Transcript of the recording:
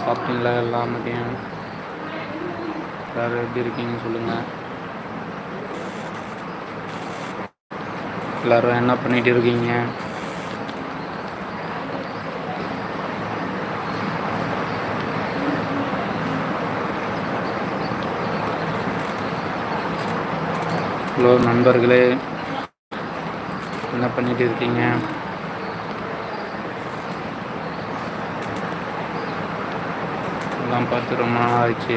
சாப்பிட்டீங்களா? எல்லா மதியம்? எல்லோரும் எப்படி இருக்கீங்கன்னு சொல்லுங்கள் எல்லோரும் என்ன பண்ணிகிட்டு இருக்கீங்க? ஹலோ நண்பர்களே என்ன பண்ணிகிட்டு இருக்கீங்க? எல்லாம் பார்த்து ரொம்ப நாள் ஆச்சு